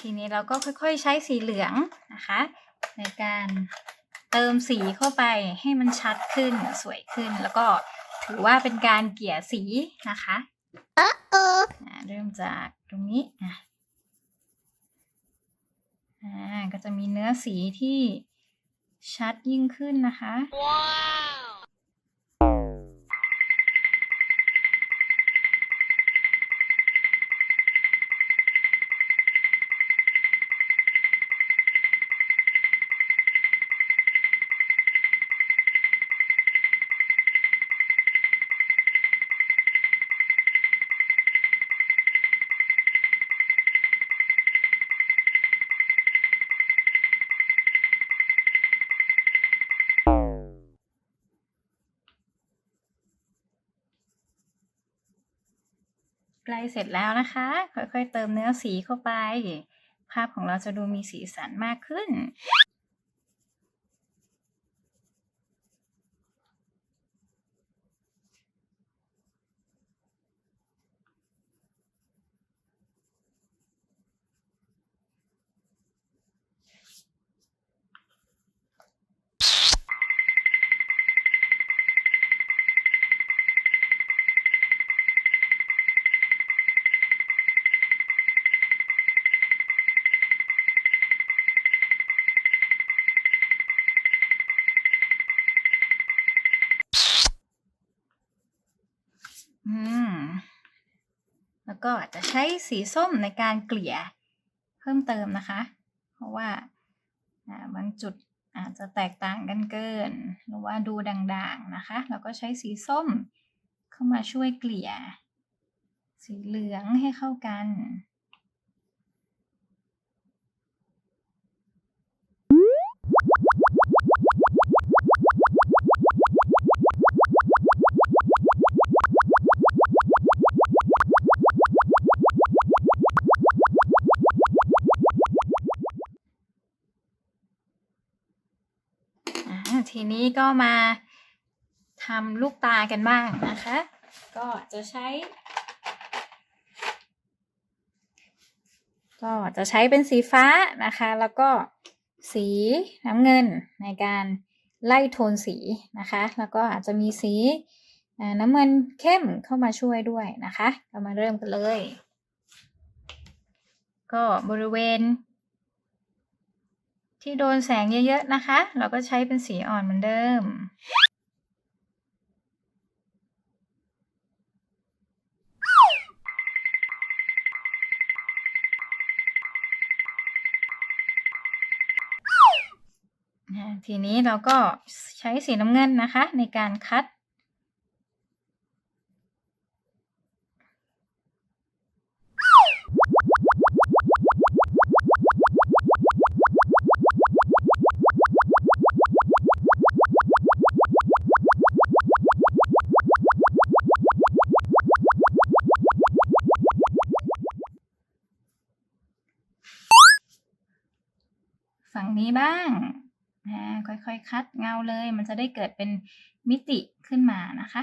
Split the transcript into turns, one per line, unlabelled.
ทีนี้เราก็ค่อยๆใช้สีเหลืองนะคะ ในการเติมสีเข้าไปให้มันชัดขึ้นสวยขึ้น แล้วก็ถือว่าเป็นการเกลี่ยสีนะคะอ่าเริ่มจากตรงนี้อะอ่าก็จะมีเนื้อสีที่ชัดยิ่งขึ้นนะคะ ใกล้เสร็จแล้วนะคะ ค่อยๆ เติมเนื้อสีเข้าไป ภาพของเราจะดูมีสีสันมากขึ้น แล้วก็อาจจะใช้สีส้มในการเกลี่ยเพิ่มเติมนะคะ เพราะว่าอ่าบางจุดอาจจะแตกต่างกันเกิน หรือว่าดูด่างๆนะคะ แล้วก็ใช้สีส้มเข้ามาช่วยเกลี่ย สีเหลืองให้เข้ากัน ทีนี้ก็มาทำลูกตากันบ้างนะคะ ก็จะใช้ ก็จะใช้เป็นสีฟ้านะคะ แล้วก็สีน้ำเงินในการไล่โทนสีนะคะ แล้วก็อาจจะมีสีน้ำเงินเข้มเข้ามาช่วยด้วยนะคะ เรามาเริ่มกันเลย ก็บริเวณ ที่โดนแสงเยอะๆนะคะ เราก็ใช้เป็นสีอ่อนเหมือนเดิม ทีนี้เราก็ใช้สีน้ำเงินนะคะ ในการคัด ฝั่งนี้บ้างอ่าค่อยๆ คัดเงาเลย มันจะได้เกิดเป็นมิติขึ้นมานะคะ